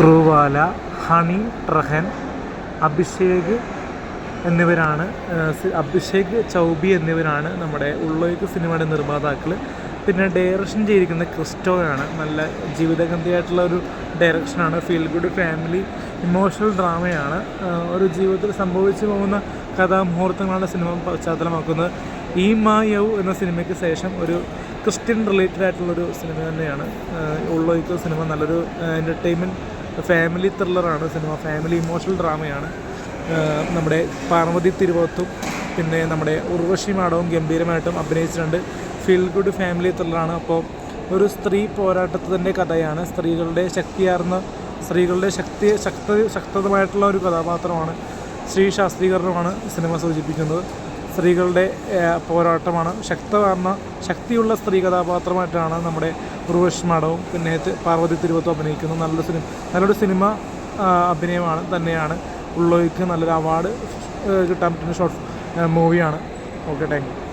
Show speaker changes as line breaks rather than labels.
ത്രൂവാല honey ട്രഹൻ Abhishek എന്നിവരാണ് അഭിഷേക് ചൗബി എന്നിവരാണ് നമ്മുടെ ഉള്ളൊഴുക്ക് സിനിമയുടെ നിർമ്മാതാക്കൾ പിന്നെ ഡയറക്ഷൻ ചെയ്തിരിക്കുന്ന ക്രിസ്റ്റോയാണ്. നല്ല ജീവിതഗന്ധിയായിട്ടുള്ള ഒരു ഡയറക്ഷനാണ് ഫീൽ ഗുഡ് ഫാമിലി ഇമോഷണൽ ഡ്രാമയാണ് ഒരു ജീവിതത്തിൽ സംഭവിച്ചു പോകുന്ന കഥാമുഹൂർത്തങ്ങളാണ് സിനിമ പശ്ചാത്തലമാക്കുന്നത്. ഈ മാ യൗ എന്ന സിനിമയ്ക്ക് ശേഷം ഒരു ക്രിസ്ത്യൻ റിലേറ്റഡ് ആയിട്ടുള്ളൊരു സിനിമ തന്നെയാണ്. ഏഹ്, സിനിമ. നല്ലൊരു എന്റർടൈൻമെന്റ് ഫാമിലി ത്രില്ലറാണ് സിനിമ ഫാമിലി ഇമോഷണൽ ഡ്രാമയാണ് നമ്മുടെ പാർവതി തിരുവോത്തും പിന്നെ നമ്മുടെ ഉർവശി മാഡവും ഗംഭീരമായിട്ടും അഭിനയിച്ചിട്ടുണ്ട്. ഫീൽ ഗുഡ് ഫാമിലി ത്രില്ലറാണ് അപ്പോൾ ഒരു സ്ത്രീ പോരാട്ടത്തിന്റെ കഥയാണ്. സ്ത്രീകളുടെ ശക്തിയാർന്ന സ്ത്രീകളുടെ ശക്തി ശക്ത ശക്തമായിട്ടുള്ള ഒരു കഥാപാത്രമാണ് ശ്രീ ശാസ്ത്രീകരണമാണ് സിനിമ സൂചിപ്പിക്കുന്നത്. സ്ത്രീകളുടെ പോരാട്ടമാണ്. ശക്തമാർന്ന ശക്തിയുള്ള സ്ത്രീ കഥാപാത്രമായിട്ടാണ് നമ്മുടെ ഉർവശി മാഡവും പിന്നെ പാർവതി തിരുവത്തും അഭിനയിക്കുന്നത് നല്ലൊരു സിനിമ നല്ലൊരു സിനിമ അഭിനയമാണ് തന്നെയാണ്. ഉള്ളോയ്ക്ക് നല്ലൊരു അവാർഡ് കിട്ടാൻ പറ്റുന്ന ഷോർട്ട് മൂവിയാണ്. Okay thank you.